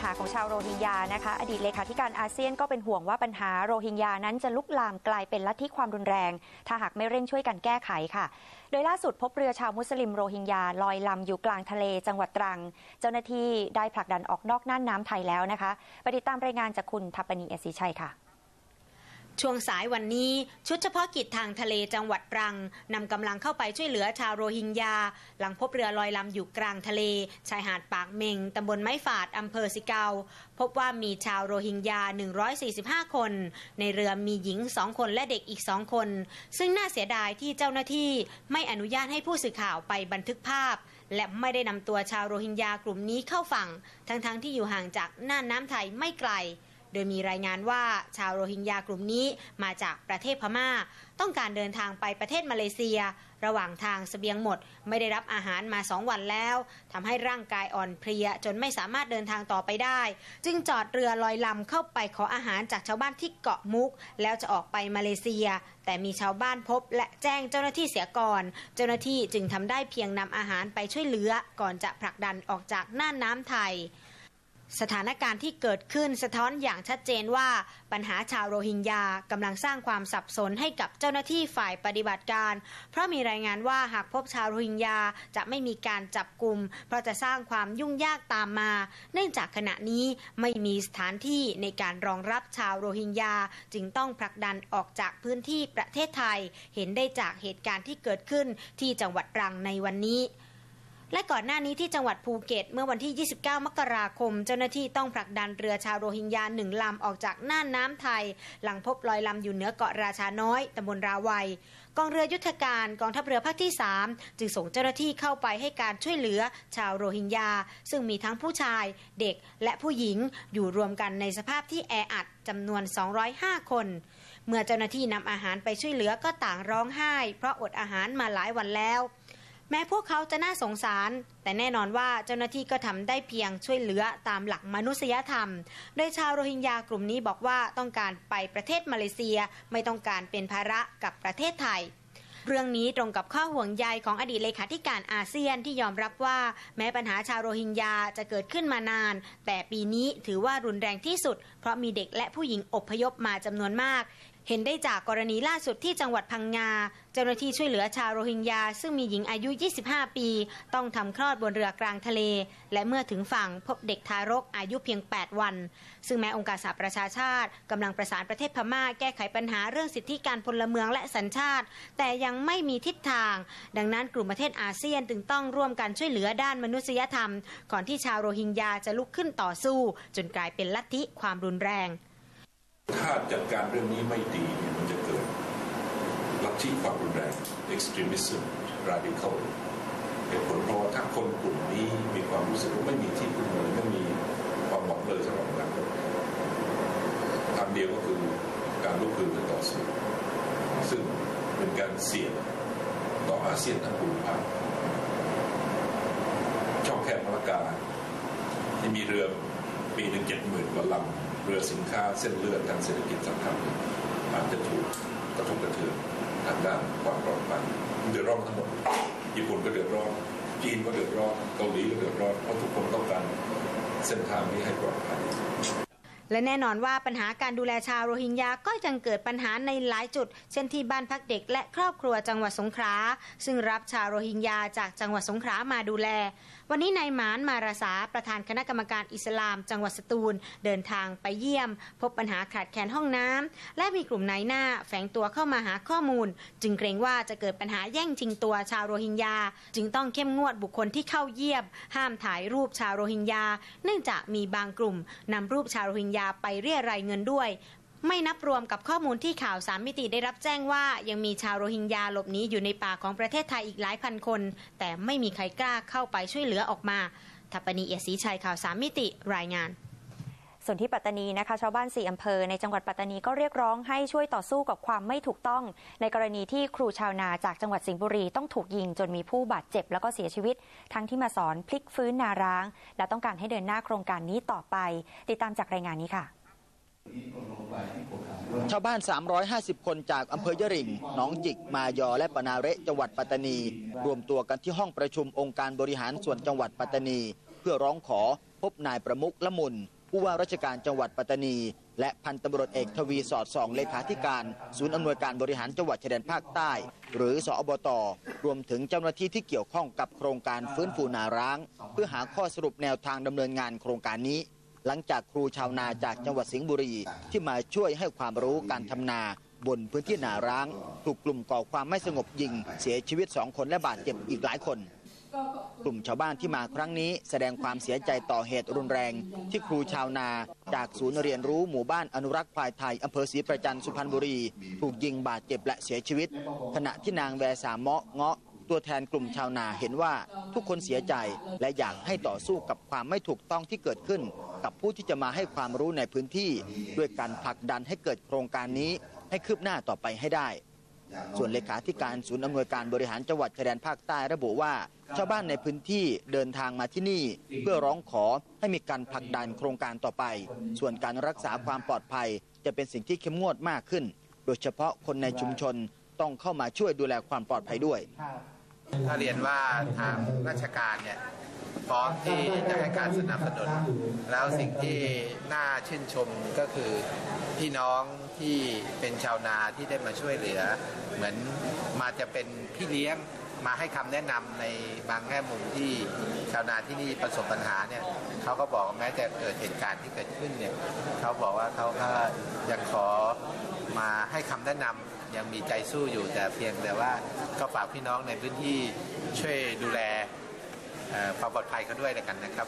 ญหาของชาวโรฮิงญานะคะ อดีตเลขาธิการอาเซียนก็เป็นห่วงว่าปัญหาโรฮิงญานั้นจะลุกลามกลายเป็นลัทธิความรุนแรง ถ้าหากไม่เร่งช่วยกันแก้ไขค่ะ โดยล่าสุดพบเรือชาวมุสลิมโรฮิงญาลอยลำอยู่กลางทะเลจังหวัดตรัง เจ้าหน้าที่ได้ผลักดันออกนอกน่านน้ำไทยแล้วนะคะไปติดตามรายงานจากคุณทัปปณีเอสีชัยค่ะ ช่วงสายวันนี้ชุดเฉพาะกิจทางทะเลจังหวัดตรังนำกำลังเข้าไปช่วยเหลือชาวโรฮิงญา หลังพบเรือลอยลำอยู่กลางทะเล ชายหาดปากเมงตำบลไม้ฝาดอำเภอสิเกา พบว่ามีชาวโรฮิงญา 145 คน ในเรือมีหญิง 2 คนและเด็กอีก 2 คน ซึ่งน่าเสียดายที่เจ้าหน้าที่ไม่อนุญาตให้ผู้สื่อข่าวไปบันทึกภาพ และไม่ได้นำตัวชาวโรฮิงญากลุ่มนี้เข้าฝั่ง ทั้งๆทที่อยู่ห่างจากน่านน้ำไทยไม่ไกล โดยมีรายงานว่าชาวโรฮิงญากลุ่มนี้มาจากประเทศพม่า ต้องการเดินทางไปประเทศมาเลเซีย ระหว่างทางสเสบียงหมด ไม่ได้รับอาหารมาสองวันแล้วทำให้ร่างกายอ่อนเพลียจนไม่สามารถเดินทางต่อไปได้ จึงจอดเรือลอยลำเข้าไปขออาหารจากชาวบ้านที่เกาะมุก แล้วจะออกไปมาเลเซีย แต่มีชาวบ้านพบและแจ้งเจ้าหน้าที่เสียก่อน เจ้าหน้าที่จึงทำได้เพียงนำอาหารไปช่วยเหลือก่อนจะผลักดันออกจากน่านน้ำไทย สถานการณ์ที่เกิดขึ้นสะท้อนอย่างชัดเจนว่าปัญหาชาวโรฮิงญากำลังสร้างความสับสนให้กับเจ้าหน้าที่ฝ่ายปฏิบัติการ เพราะมีรายงานว่าหากพบชาวโรฮิงญาจะไม่มีการจับกลุ่ม เพราะจะสร้างความยุ่งยากตามมา เนื่องจากขณะนี้ไม่มีสถานที่ในการรองรับชาวโรฮิงญาจึงต้องผลักดันออกจากพื้นที่ประเทศไทย เห็นได้จากเหตุการณ์ที่เกิดขึ้นที่จังหวัดตรังในวันนี้ และก่อนหน้านี้ที่จังหวัดภูเก็ต เมื่อวันที่ 29 มกราคม เจ้าหน้าที่ต้องผลักดันเรือชาวโรฮิงญาหนึ่งลำออกจากน่านน้ำไทย หลังพบลอยลำอยู่เหนือเกาะราชาน้อยตำบลราวัย กองเรือยุทธการกองทัพเรือภาคที่ 3 จึงส่งเจ้าหน้าที่เข้าไปให้การช่วยเหลือชาวโรฮิงญา ซึ่งมีทั้งผู้ชาย เด็กและผู้หญิงอยู่รวมกันในสภาพที่แออัดจำนวน 205 คนเมื่อเจ้าหน้าที่นำอาหารไปช่วยเหลือก็ต่างร้องไห้ เพราะอดอาหารมาหลายวันแล้ว แม้พวกเขาจะน่าสงสาร แต่แน่นอนว่าเจ้าหน้าที่ก็ทำได้เพียงช่วยเหลือตามหลักมนุษยธรรม โดยชาวโรฮิงญากลุ่มนี้บอกว่าต้องการไปประเทศมาเลเซีย ไม่ต้องการเป็นภาระกับประเทศไทยเรื่องนี้ตรงกับข้อห่วงใยของอดีตเลขาธิการอาเซียนที่ยอมรับว่า แม้ปัญหาชาวโรฮิงญาจะเกิดขึ้นมานาน แต่ปีนี้ถือว่ารุนแรงที่สุด เพราะมีเด็กและผู้หญิงอบพยพมาจำนวนมาก เห็นได้จากกรณีล่าสุดที่จังหวัดพังงา เจ้าหน้าที่ช่วยเหลือชาวโรฮิงญา ซึ่งมีหญิงอายุ 25 ปี ต้องทำคลอดบนเรือกลางทะเล และเมื่อถึงฝั่งพบเด็กทารกอายุเพียง 8 วัน ซึ่งแม้องค์การสหประชาชาติกำลังประสานประเทศพม่าแก้ไขปัญหาเรื่องสิทธิการพลเมืองและสัญชาติ แต่ยังไม่มีทิศทาง ดังนั้นกลุ่มประเทศอาเซียนจึงต้องร่วมกันช่วยเหลือด้านมนุษยธรรม ก่อนที่ชาวโรฮิงญาจะลุกขึ้นต่อสู้ จนกลายเป็นลัทธิความรุนแรง ถ้าจัดการเรื่องนี้ไม่ดีเนี่ยมันจะเกิดลัทธิความรุนแรง extremism radical เหตุผลเพราะถ้าคนกลุ่มนี้มีความรู้สึกว่าไม่มีที่พึ่งเลยไม่มีความหวังเลยสำหรับอนาคตทางเดียวก็คือการลุกขึ้นต่อสู้ซึ่งเป็นการเสี่ยงต่ออาเซียนทั้งภูมิภาคช่องแคบมะละกาที่มีเรือปีหนึ่งเจ็ดหมื่นกว่าลำ รือสินค้าเส้นเลือดทางเศรษฐกิจสำคัญอาจจะถูกกระทบกระเทือนทางด้านความปลอดภัยเดือดร้อนทั้งหมดญี่ปุ่นก็เดือดร้อนจีนก็เดือดร้อนเกาหลีก็เดือดร้อนเพราะทุกคนต้องการเส้นทางนี้ให้ปลอดภัยและแน่นอนว่าปัญหาการดูแลชาวโรฮิงญาก็ยังเกิดปัญหาในหลายจุด เช่นที่บ้านพักเด็กและครอบครัวจังหวัดสงขลาซึ่งรับชาวโรฮิงญาจากจังหวัดสงขลามาดูแล วันนี้นายหมานมาราสาประธานคณะกรรมการอิสลาม จังหวัดสตูล เดินทางไปเยี่ยม พบปัญหาขาดแคลนห้องน้ำและมีกลุ่มนายหน้าแฝงตัวเข้ามาหาข้อมูล จึงเกรงว่าจะเกิดปัญหาแย่งชิงตัวชาวโรฮิงญา จึงต้องเข้มงวดบุคคลที่เข้าเยี่ยม ห้ามถ่ายรูปชาวโรฮิงญา เนื่องจากมีบางกลุ่มนำรูปชาวโรฮิงญาไปเรียรายเงินด้วย ไม่นับรวมกับข้อมูลที่ข่าวสามมิติได้รับแจ้งว่า ยังมีชาวโรฮิงญาหลบหนีอยู่ในป่าของประเทศไทยอีกหลายพันคน แต่ไม่มีใครกล้าเข้าไปช่วยเหลือออกมาทัปปณีเอียศรีชัยข่าวสามมิติรายงานส่วนที่ปัตตานีนะคะชาวบ้านสี่อำเภอในจังหวัดปัตตานีก็เรียกร้องให้ช่วยต่อสู้กับความไม่ถูกต้อง ในกรณีที่ครูชาวนาจากจังหวัดสิงห์บุรีต้องถูกยิงจนมีผู้บาดเจ็บแล้วก็เสียชีวิต ทั้งที่มาสอนพลิกฟื้นนาร้าง และต้องการให้เดินหน้าโครงการนี้ต่อไป ติดตามจากรายงานนี้ค่ะ ชาวบ้าน 350 คนจากอำเภอยะริง หนองจิก มายอ และปนาเระจังหวัดปัตตานี รวมตัวกันที่ห้องประชุมองค์การบริหารส่วนจังหวัดปัตตานี เพื่อร้องขอพบนายประมุขละมุนผู้ว่าราชการจังหวัดปัตตานี และพันตำรวจเอกทวีสอดส่องเลขาธิการศูนย์อำนวยการบริหารจังหวัดชายแดนภาคใต้ หรือสอบต รวมถึงเจ้าหน้าที่ที่เกี่ยวข้องกับโครงการฟื้นฟูนาร้าง เพื่อหาข้อสรุปแนวทางดำเนินงานโครงการนี้ หลังจากครูชาวนาจากจังหวัดสิงห์บุรี ที่มาช่วยให้ความรู้การทำนาบนพื้นที่นาร้าง ถูกกลุ่มก่อความไม่สงบยิง เสียชีวิตสองคนและบาดเจ็บอีกหลายคน กลุ่มชาวบ้านที่มาครั้งนี้แสดงความเสียใจต่อเหตุรุนแรง ที่ครูชาวนา จากศูนย์เรียนรู้หมู่บ้านอนุรักษ์พลายไทยอำเภอศรีประจันสุพรรณบุรี ถูกยิงบาดเจ็บและเสียชีวิต ขณะที่นางแวสามเมาะเงาะ ตัวแทนกลุ่มชาวนาเห็นว่าทุกคนเสียใจและอยากให้ต่อสู้กับความไม่ถูกต้องที่เกิดขึ้น กับผู้ที่จะมาให้ความรู้ในพื้นที่ ด้วยการผลักดันให้เกิดโครงการนี้ให้คืบหน้าต่อไปให้ได้ ส่วนเลขาธิการศูนย์อำนวยการบริหารจังหวัดชายแดนภาคใต้ระบุว่าชาวบ้านในพื้นที่เดินทางมาที่นี่ เพื่อร้องขอให้มีการผลักดันโครงการต่อไป ส่วนการรักษาความปลอดภัย จะเป็นสิ่งที่เข้มงวดมากขึ้น โดยเฉพาะคนในชุมชนต้องเข้ามาช่วยดูแลความปลอดภัยด้วย ถ้าเรียนว่าทางราชการเนี่ยพร้อมที่จะให้การสนับสนุน แล้วสิ่งที่น่าชื่นชมก็คือพี่น้องที่เป็นชาวนาที่ได้มาช่วยเหลือ เหมือนมาจะเป็นพี่เลี้ยงมาให้คำแนะนำในบางแง่มุมที่ชาวนาที่นี่ประสบปัญหาเนี่ยเขาก็บอกแม้จะเกิดเหตุการณ์ที่เกิดขึ้นเนี่ยเขาบอกว่าเขาก็ยังขอมาให้คำแนะนำ ยังมีใจสู้อยู่แต่เพียงแต่ว่าก็ฝากพี่น้องในพื้นที่ช่วยดูแลความปลอดภัยเขาด้วยแล้วกันนะครับ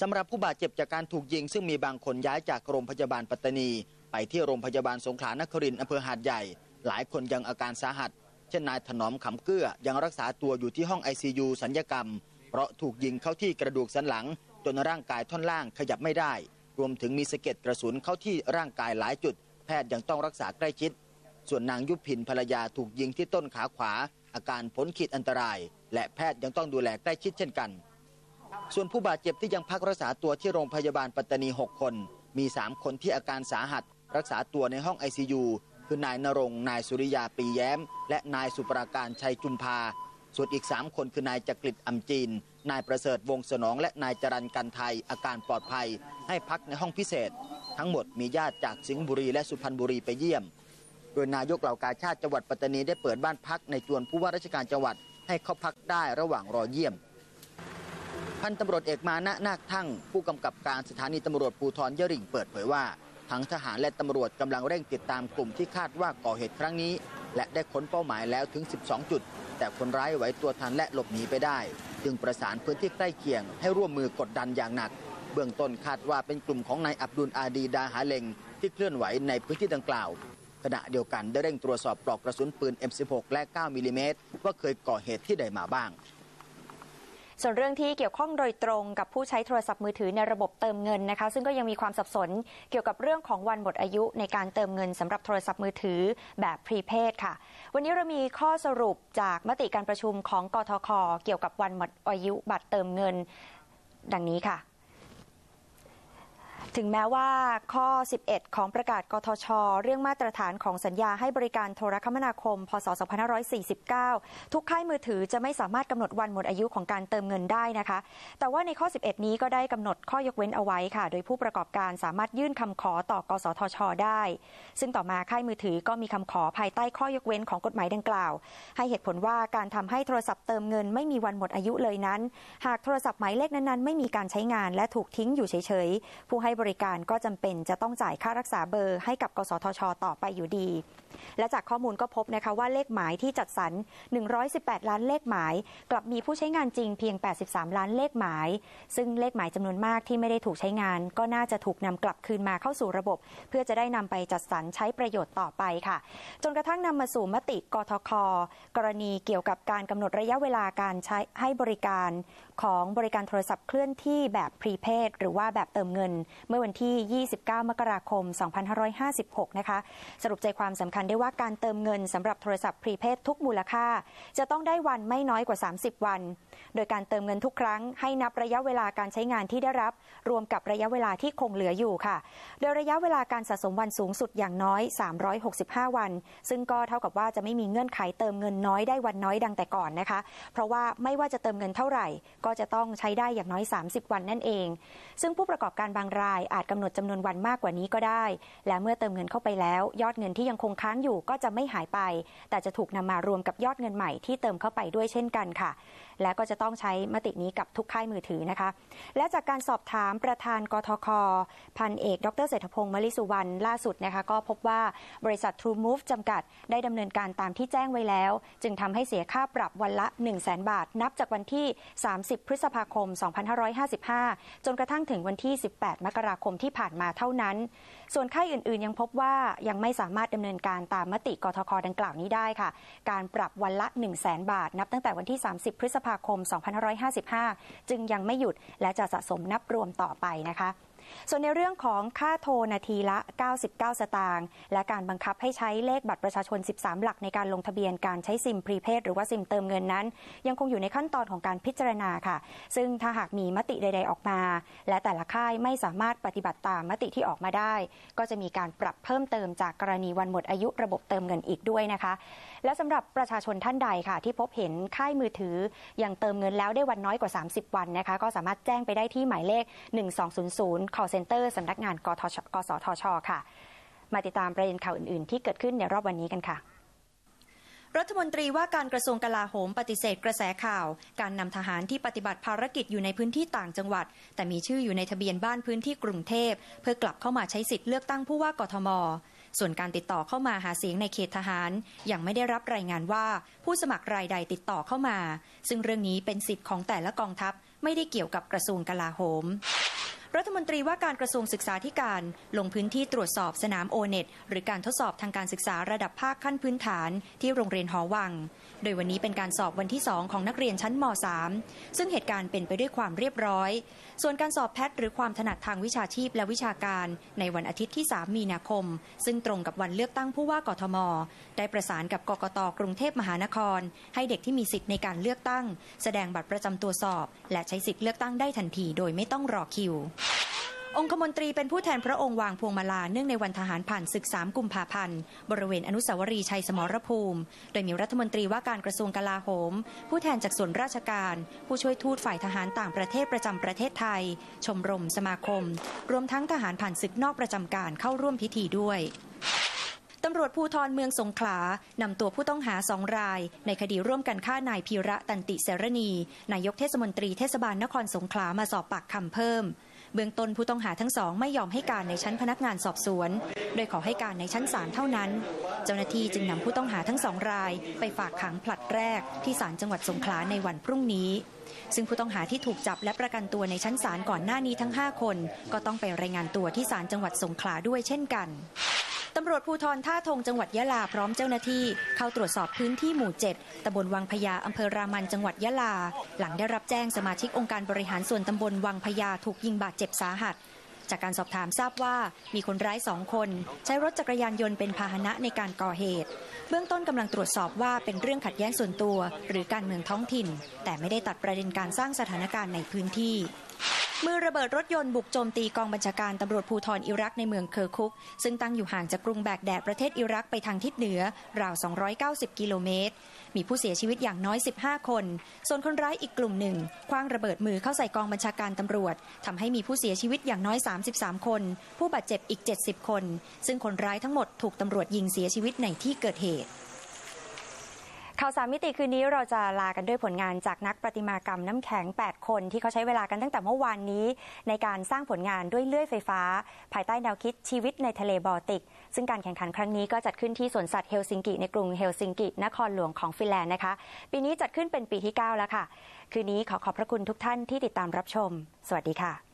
สำหรับผู้บาดเจ็บจากการถูกยิง ซึ่งมีบางคนย้ายจากโรงพยาบาลปัตตานี ไปที่โรงพยาบาลสงขลานครินทร์อำเภอหาดใหญ่ หลายคนยังอาการสาหัส เช่นนายถนอมขำเกลือยังรักษาตัวอยู่ที่ห้อง ICU สัญญกรรม เพราะถูกยิงเข้าที่กระดูกสันหลัง จนร่างกายท่อนล่างขยับไม่ได้ รวมถึงมีสะเก็ดกระสุนเข้าที่ร่างกายหลายจุด แพทย์ยังต้องรักษาใกล้ชิด ส่วนนางยุพินภรรยาถูกยิงที่ต้นขาขวา อาการพ้นขีดอันตราย และแพทย์ยังต้องดูแลใกล้ชิดเช่นกัน ส่วนผู้บาดเจ็บที่ยังพักรักษาตัวที่โรงพยาบาลปัตตานี 6 คน มี 3 คนที่อาการสาหัส รักษาตัวในห้อง ICU คือนายนรงนายสุริยาปีแย้ม และนายสุปราการชัยจุมพา ส่วนอีก 3 คนคือนายจักริดอำจีน นายประเสริฐวงศ์สนอง และนายจรันกันไทย อาการปลอดภัย ให้พักในห้องพิเศษ ทั้งหมดมีญาติจากสิงห์บุรีและสุพรรณบุรีไปเยี่ยม ดยนายกเหล่ากาชาติจังหวัดปัตตานีได้เปิดบ้านพักในจวนผู้ว่าราชการจังหวัดให้เข้าพักได้ระหว่างรอเยี่ยม พันตำรวจเอกมานะนาคทั่งผู้กำกับการสถานีตำรวจภูธรยะริ่งเปิดเผยว่าทั้งทหารและตำรวจกำลังเร่งติดตามกลุ่มที่คาดว่าก่อเหตุครั้งนี้ และได้ค้นเป้าหมายแล้วถึง 12 จุด แต่คนร้ายไหวตัวทันและหลบหนีไปได้ จึงประสานพื้นที่ใกล้เคียง ให้ร่วมมือกดดันอย่างหนัก เบื้องต้นคาดว่าเป็นกลุ่มของนายอับดุลอาดีดาหาเลงที่เคลื่อนไหวในพื้นที่ดังกล่าว ขณะเดียวกันได้เร่งตรวจสอบปลอกกระสุนปืน M16 และ 9 มิลลิเมตรว่าเคยก่อเหตุที่ใดมาบ้าง ส่วนเรื่องที่เกี่ยวข้องโดยตรงกับผู้ใช้โทรศัพท์มือถือในระบบเติมเงินนะคะ ซึ่งก็ยังมีความสับสนเกี่ยวกับเรื่องของวันหมดอายุในการเติมเงินสำหรับโทรศัพท์มือถือแบบพรีเพดค่ะ วันนี้เรามีข้อสรุปจากมติการประชุมของกทคเกี่ยวกับวันหมดอายุบัตรเติมเงิน ดังนี้ค่ะ ถึงแม้ว่าข้อ 11 ของประกาศกทช เรื่องมาตรฐานของสัญญาให้บริการโทรคมนาคม พศ 2549 ทุกค่ายมือถือจะไม่สามารถกำหนดวันหมดอายุของการเติมเงินได้นะคะ แต่ว่าในข้อ 11 นี้ก็ได้กำหนดข้อยกเว้นเอาไว้ค่ะ โดยผู้ประกอบการสามารถยื่นคำขอต่อกสทช ได้ ซึ่งต่อมาค่ายมือถือก็มีคำขอภายใต้ข้อยกเว้นของกฎหมายดังกล่าว ให้เหตุผลว่าการทำให้โทรศัพท์เติมเงินไม่มีวันหมดอายุเลยนั้น หากโทรศัพท์หมายเลขนั้นๆไม่มีการใช้งานและถูกทิ้งอยู่เฉยๆผู้ให้บริการก็จำเป็นจะต้องจ่ายค่ารักษาเบอร์ให้กับ กสทช ต่อไปอยู่ดี และจากข้อมูลก็พบนะคะว่าเลขหมายที่จัดสรร 118 ล้านเลขหมาย กลับมีผู้ใช้งานจริงเพียง 83 ล้านเลขหมาย ซึ่งเลขหมายจำนวนมากที่ไม่ได้ถูกใช้งาน ก็น่าจะถูกนำกลับคืนมาเข้าสู่ระบบ เพื่อจะได้นำไปจัดสรรใช้ประโยชน์ต่อไปค่ะ จนกระทั่งนำมาสู่มติกทค กรณีเกี่ยวกับการกำหนดระยะเวลาการใช้ให้บริการของบริการโทรศัพท์เคลื่อนที่แบบพรีเพดหรือว่าแบบเติมเงินเมื่อวันที่ 29 มกราคม 2556 นะคะ สรุปใจความสำคัญได้ว่าการเติมเงินสำหรับโทรศัพท์พรีเพดทุกมูลค่า จะต้องได้วันไม่น้อยกว่า 30 วัน โดยการเติมเงินทุกครั้งให้นับระยะเวลาการใช้งานที่ได้รับ รวมกับระยะเวลาที่คงเหลืออยู่ค่ะ โดยระยะเวลาการสะสมวันสูงสุดอย่างน้อย 365 วัน ซึ่งก็เท่ากับว่าจะไม่มีเงื่อนไขเติมเงินน้อยได้วันน้อยดังแต่ก่อนนะคะ เพราะว่าไม่ว่าจะเติมเงินเท่าไหร่ ก็จะต้องใช้ได้อย่างน้อย 30 วันนั่นเอง ซึ่งผู้ประกอบการบางรายอาจกำหนดจำนวนวันมากกว่านี้ก็ได้ และเมื่อเติมเงินเข้าไปแล้ว ยอดเงินที่ยังคงค้างอยู่ก็จะไม่หายไป แต่จะถูกนำมารวมกับยอดเงินใหม่ที่เติมเข้าไปด้วยเช่นกันค่ะ และก็จะต้องใช้มตินี้กับทุกค่ายมือถือนะคะ และจากการสอบถามประธานกทค พันเอก ดรเศรษฐพงศ์มลิสุวรรณล่าสุดนะคะก็พบว่าบริษัท True Move จำกัดได้ดำเนินการตามที่แจ้งไว้แล้ว จึงทำให้เสียค่าปรับวันละ 1 0 0 0 0แบาท นับจากวันที่ 30 พฤษภาคม 2555 จนกระทั่งถึงวันที่ 18 มกราคมที่ผ่านมาเท่านั้น ส่วนค่ายอื่น ๆ ยังพบว่ายังไม่สามารถดำเนินการตามมติกทคดังกล่าวนี้ได้ค่ะ การปรับวันละ 1 0 0 0 0แบาท นับตั้งแต่วันที่ 30 พฤษภาคม 2555 จึงยังไม่หยุดและจะสะสมนับรวมต่อไปนะคะ ส่วนในเรื่องของค่าโทรนาทีละ 99 สตางค์และการบังคับให้ใช้เลขบัตรประชาชน 13 หลักในการลงทะเบียนการใช้ซิมพรีเพดหรือว่าซิมเติมเงินนั้น ยังคงอยู่ในขั้นตอนของการพิจารณาค่ะ ซึ่งถ้าหากมีมติใด ๆ ออกมา และแต่ละค่ายไม่สามารถปฏิบัติตามมติที่ออกมาได้ ก็จะมีการปรับเพิ่มเติมจากกรณีวันหมดอายุระบบเติมเงินอีกด้วยนะคะ และสำหรับประชาชนท่านใดค่ะ ที่พบเห็นค่ายมือถือยังเติมเงินแล้วได้วันน้อยกว่า 30 วันนะคะ ก็สามารถแจ้งไปได้ที่หมายเลข 1200 call center สำนักงานกทชกสทช ค่ะ มาติดตามประเด็นข่าวอื่น ๆ ที่เกิดขึ้นในรอบวันนี้กันค่ะรัฐมนตรีว่าการกระทรวงกลาโหมปฏิเสธกระแสข่าว การนำทหารที่ปฏิบัติภารกิจอยู่ในพื้นที่ต่างจังหวัด แต่มีชื่ออยู่ในทะเบียนบ้านพื้นที่กรุงเทพ เพื่อกลับเข้ามาใช้สิทธิ์เลือกตั้งผู้ว่ากทม ส่วนการติดต่อเข้ามาหาเสียงในเขตทหาร ยังไม่ได้รับรายงานว่า ผู้สมัครรายใดติดต่อเข้ามา ซึ่งเรื่องนี้เป็นสิทธิ์ของแต่ละกองทัพไม่ได้เกี่ยวกับกระทรวงกลาโหม รัฐมนตรีว่าการกระทรวงศึกษาธิการ ลงพื้นที่ตรวจสอบสนามโอเน็ตหรือการทดสอบทางการศึกษาระดับภาคขั้นพื้นฐานที่โรงเรียนหอวัง โดยวันนี้เป็นการสอบวันที่ 2 ของนักเรียนชั้นม .3 ซึ่งเหตุการณ์เป็นไปด้วยความเรียบร้อย ส่วนการสอบแพทย์หรือความถนัดทางวิชาชีพและวิชาการ ในวันอาทิตย์ที่ 3 มีนาคม ซึ่งตรงกับวันเลือกตั้งผู้ว่ากทม ได้ประสานกับกกตกรุงเทพมหานคร ให้เด็กที่มีสิทธิ์ในการเลือกตั้ง แสดงบัตรประจำตัวสอบ และใช้สิทธิ์เลือกตั้งได้ทันทีโดยไม่ต้องรอคิว องคมนตรีเป็นผู้แทนพระองค์วางพวงมาลาเนื่องในวันทหารผ่านศึกสามกุมภาพันธ์ บริเวณอนุสาวรีย์ชัยสมรภูมิ โดยมีรัฐมนตรีว่าการกระทรวงกลาโหม ผู้แทนจากส่วนราชการ ผู้ช่วยทูตฝ่ายทหารต่างประเทศประจำประเทศไทย ชมรมสมาคม รวมทั้งทหารผ่านศึกนอกประจำการเข้าร่วมพิธีด้วยตำรวจภูธรเมืองสงขลานำตัวผู้ต้องหาสองราย ในคดีร่วมกันฆ่านายพีระตันติเสรณี นายกเทศมนตรีเทศบาลนครสงขลามาสอบปากคำเพิ่ม เบื้องต้นผู้ต้องหาทั้งสองไม่ยอมให้การในชั้นพนักงานสอบสวน โดยขอให้การในชั้นศาลเท่านั้น เจ้าหน้าที่จึงนำผู้ต้องหาทั้งสองราย ไปฝากขังผลัดแรกที่ศาลจังหวัดสงขลาในวันพรุ่งนี้ ซึ่งผู้ต้องหาที่ถูกจับและประกันตัวในชั้นศาลก่อนหน้านี้ทั้ง 5 คน ก็ต้องไปรายงานตัวที่ศาลจังหวัดสงขลาด้วยเช่นกัน ตำรวจภูธรท่าทงจังหวัดยะลาพร้อมเจ้าหน้าที่ เข้าตรวจสอบพื้นที่หมู่ 7 ตำบลวังพญาอำเภอรามันจังหวัดยะลา หลังได้รับแจ้งสมาชิกองค์การบริหารส่วนตำบลวังพญาถูกยิงบาดเจ็บสาหัส จากการสอบถามทราบว่ามีคนร้ายสองคน ใช้รถจักรยานยนต์เป็นพาหนะในการก่อเหตุ เบื้องต้นกำลังตรวจสอบว่าเป็นเรื่องขัดแย้งส่วนตัว หรือการเมืองท้องถิ่น แต่ไม่ได้ตัดประเด็นการสร้างสถานการณ์ในพื้นที่ มือระเบิดรถยนต์บุกโจมตีกองบัญชาการตำรวจภูธรอิรักในเมืองเคอร์คุก ซึ่งตั้งอยู่ห่างจากกรุงแบกแดดประเทศอิรักไปทางทิศเหนือ ราว 290 กิโลเมตร มีผู้เสียชีวิตอย่างน้อย 15 คน ส่วนคนร้ายอีกกลุ่มหนึ่งคว้างระเบิดมือเข้าใส่กองบัญชาการตำรวจทำให้มีผู้เสียชีวิตอย่างน้อย 33 คน ผู้บาดเจ็บอีก 70 คน ซึ่งคนร้ายทั้งหมดถูกตำรวจยิงเสียชีวิตในที่เกิดเหตุ ข่าวสามมิติคืนนี้เราจะลากันด้วยผลงานจากนักประติมากรรมน้ำแข็ง 8 คน ที่เขาใช้เวลากันตั้งแต่เมื่อวานนี้ ในการสร้างผลงานด้วยเลื่อยไฟฟ้า ภายใต้แนวคิดชีวิตในทะเลบอลติก ซึ่งการแข่งขันครั้งนี้ก็จัดขึ้นที่สวนสัตว์เฮลซิงกิในกรุงเฮลซิงกินครหลวงของฟินแลนด์นะคะ ปีนี้จัดขึ้นเป็นปีที่ 9 แล้วค่ะ คืนนี้ขอขอบพระคุณทุกท่านที่ติดตามรับชม สวัสดีค่ะ